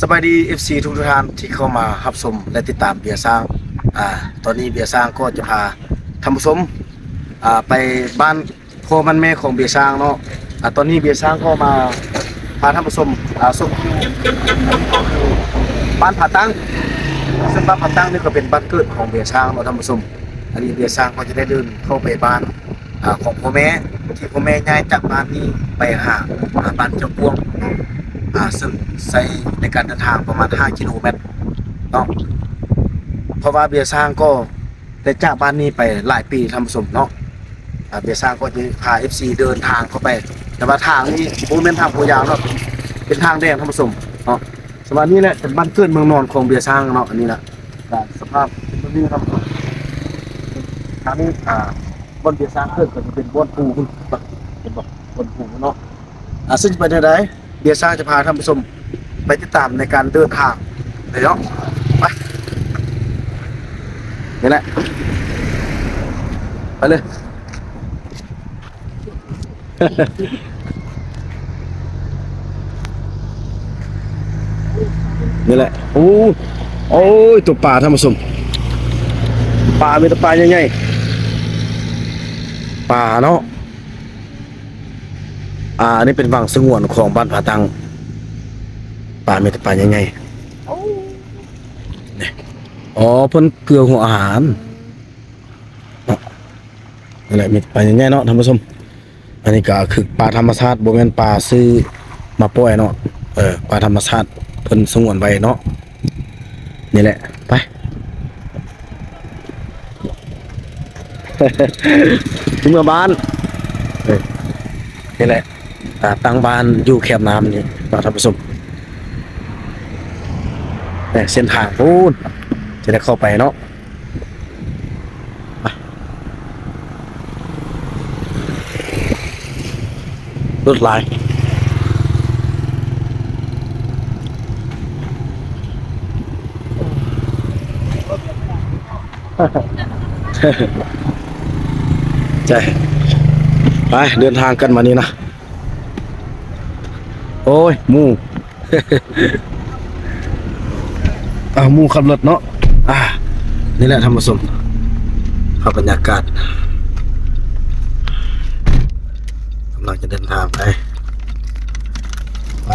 สบายดี FC ทุกท่านที่เข้ามารับชมและติดตามเบียร์สร้างอ่าตอนนี้เบียร์สร้างก็จะพาท่านผู้ชมอ่าไปบ้านพ่อมันแม่ของเบียร์สร้างเนาะอ่าตอนนี้เบียร์สร้างก็มาพาท่านผู้ชมอ่าส่งที่บ้านผาตั้งซึ่งบ้านผาตั้งนี่ก็เป็นบ้านเกิดของเบียร์สร้างเนาะท่านผู้ชมอันนี้เบียร์สร้างก็จะได้เดินเข้าไปบ้านอ่าของพ่อแม่ที่พ่อแม่ย้ายจากบ้านนี้ไปหาอ่าบ้านเจ้าพวง ซึ่งใช้ในการเดินทางประมาณ 5 กิโลเมตรเนาะเพราะว่าเบียร์สร้างก็ได้จากบ้านนี้ไปหลายปีทำผสมเนาะอ่าเบียร์สร้างก็จะพา FC เดินทางเข้าไป แต่ว่าทางนี้โมเมนทางโคยาวเนาะเป็นทางแดงทำผสมเนาะสมัยนี้แหละเป็นบ้านเกิดเมืองนอนของเบียร์สร้างเนาะอันนี้แหละสภาพเป็นนี้ครับทางนี้อ่าบนเบียร์สร้างเกิดก็จะเป็นบนภูคุณเป็นบอกบนภูเนาะอ่าซึ่งจะเป็นยังไง เบียร์ซ่าจะพาท่านผู้ชมไปติดตามในการเดินทางเลยเนาะไปนี่แหละไปเลยนี่แหละโอ้โอ้ยตัวปลาท่านผู้ชมปลามีแต่ปลาใหญ่ๆปลาเนาะ อ่าอันนี้เป็นวังสงวนของบ้านผาตังป่าเมตป่ายังไงนี่อ๋อเพิ่นเกลือหัวอาหารเนาะนั่นแหละมีป่ายังไงเนาะท่านผู้ชมอันนี้ก็คือป่าธรรมชาติบ่แม่นป่าซื้อมาปล่อยเนาะเออป่าธรรมชาติเพิ่นสงวนไว้เนาะนี่แหละไปถึงเมื่อบ้านเออนี่แหละอ่าตั้งบ้านอยู่แคบน้ำนี่เราท่านผู้ชมแต่เส้นทางพูนจะได้เข้าไปเนาะไปรถหลายใช่ไปเดินทางกันมานี่นะ โอ้ยหมู อ่ามูขับรถเนาะอ่านี่แหละธรรมสมเข้าบรรยากาศกำลังจะเดินทางไปไป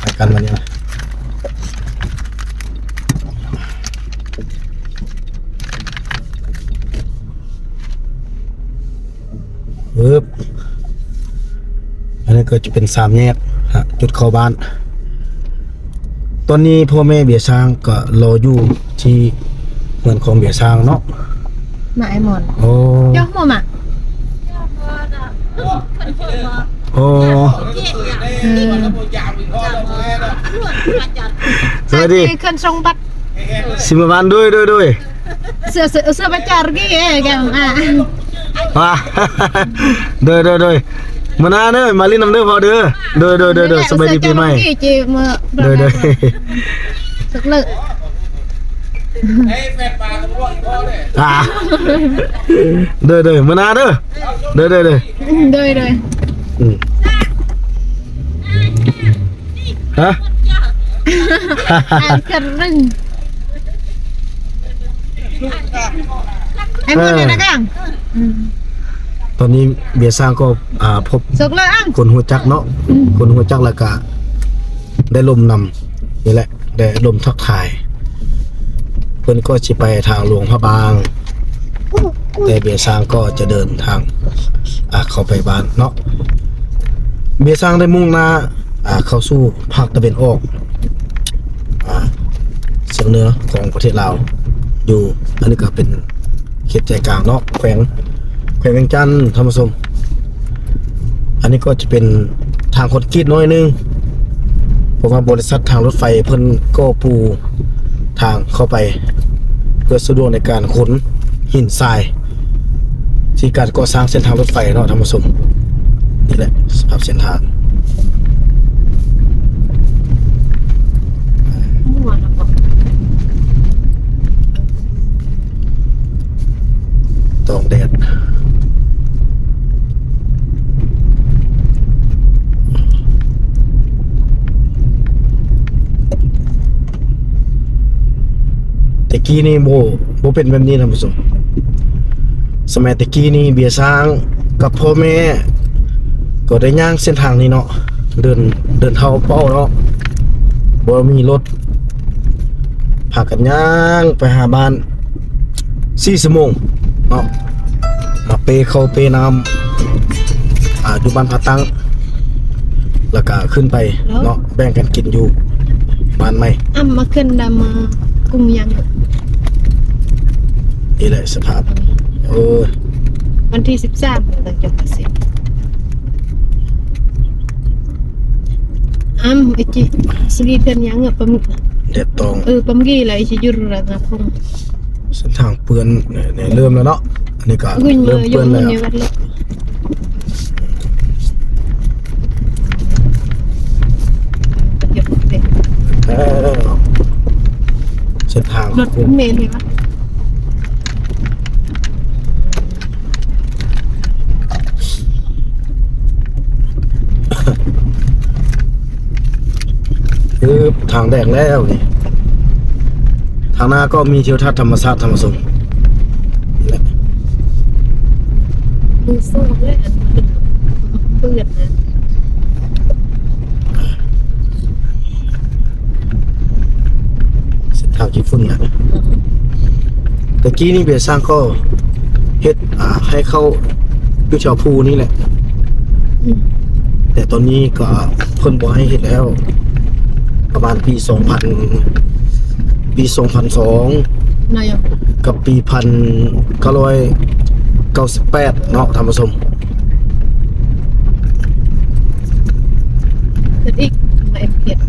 ไปกันมานี่นะปึ๊บอันนี้ก็จะเป็นสามแยก จุดเข้าบ้าน ตอนนี้พ่อแม่เบียร์ช้างก็รออยู่ที่เหมือนของเบียร์ช้างเนาะ mà em mòn โอ้ cho mà mà โอ้สวัสดี Thì khăn sông bắt สิมาบ้านด้วยด้วยด้วย sửa sửa sửa bắt char cái kìa à มาด้วยด้วยด้วย มาหน้าเด้อมาลิ้นน้ำเด้อพอเด้อเด้อเด้อเด้อเด้อสบายดีปีใหม่ cái chị mà เด้อเด้อ thực lực อ่าเด้อเด้อมาหน้าเด้อเด้อเด้อเด้อ đời đời อืมฮะ à khăn rừng em muốn này nè càng ตอนนี้เบียร์สร้างก็อ่าพบ sực lợi ăn คนหัวจักเนาะคนหัวจักแล้วก็ได้ลมนำนี่แหละ ได้ลมทักทาย เพื่อนก็จะไปทางหลวงพระบาง แต่เบียร์สร้างก็จะเดินทางอ่าเข้าไปบ้านเนาะเบียร์สร้างได้มุ่งหน้าอ่าเข้าสู่ภาคตะวันออกอ่าเฉียงเหนือของประเทศลาวอยู่อันนี้ก็เป็นเขตใจกลางเนาะแขวง แขวงเวียงจันทร์ธรรมสม อันนี้ก็จะเป็นทางคอนกรีตน้อยนึงเพราะว่าบริษัททางรถไฟเพิ่นก็ปูทางเข้าไป เพื่อสะดวกในการขนหินทราย ที่การก่อสร้างเส้นทางรถไฟเนาะธรรมสมนี่แหละสภาพเส้นทาง mua nó bỏ ตองแดด กี้นี่โบโบเป็นแบบนี้ท่านผู้ชมสมัยตะกี้นี่เบียร์ช้างกับพ่อแม่ ก็ได้ย่างเส้นทางนี้เนาะเดินเดินเท้าเป้าเนาะบ่มีรถพากันย่างไปหาบ้าน4ชั่วโมงเนาะมาเปเข้าเปน้ำอ่าอยู่บ้านพาตังแล้วก็ขึ้นไปเนาะแบ่งกันกินอยู่บ้านใหม่อ้ำมาขึ้นดามากลุ่มยัง นี่แหละสภาพโอ้ยวันที่สิบสามเราจะมาเสร็จอ้ำไอจีสกีเทินยังอะปั๊มเด็ดตองเออปั๊มกี้อะไรชิยุรนะพงเส้นทางเปื้อนเนี่ยเนี่ยเริ่มแล้วเนาะอันนี้ก็กุญมืเริ่อมยเปื้กอนมืแล้อวในวัดเล็กยกเด็กเออเส้นทางรถเมล์เลยวะ คือ ทางแดงแล้วนี่ทางหน้าก็มีทิวทัศน์ธรรมชาติธรรมสมนี่แหละมือสู้เลยอันเปื้อนนะเส้นทางกี่ฝุ่นนะตะกี้นี่เบียร์สร้างก็เฮ็ดอ่า ให้เข้าอยู่แถวภูนี่แหละแต่ตอนนี้ก็เพิ่นบ่ให้เฮ็ดแล้ว ประมาณปี2000ปี2002นายกกับปี1998เนาะท่านผู้ชมเกิดอีกมาเอ็มเกียรติ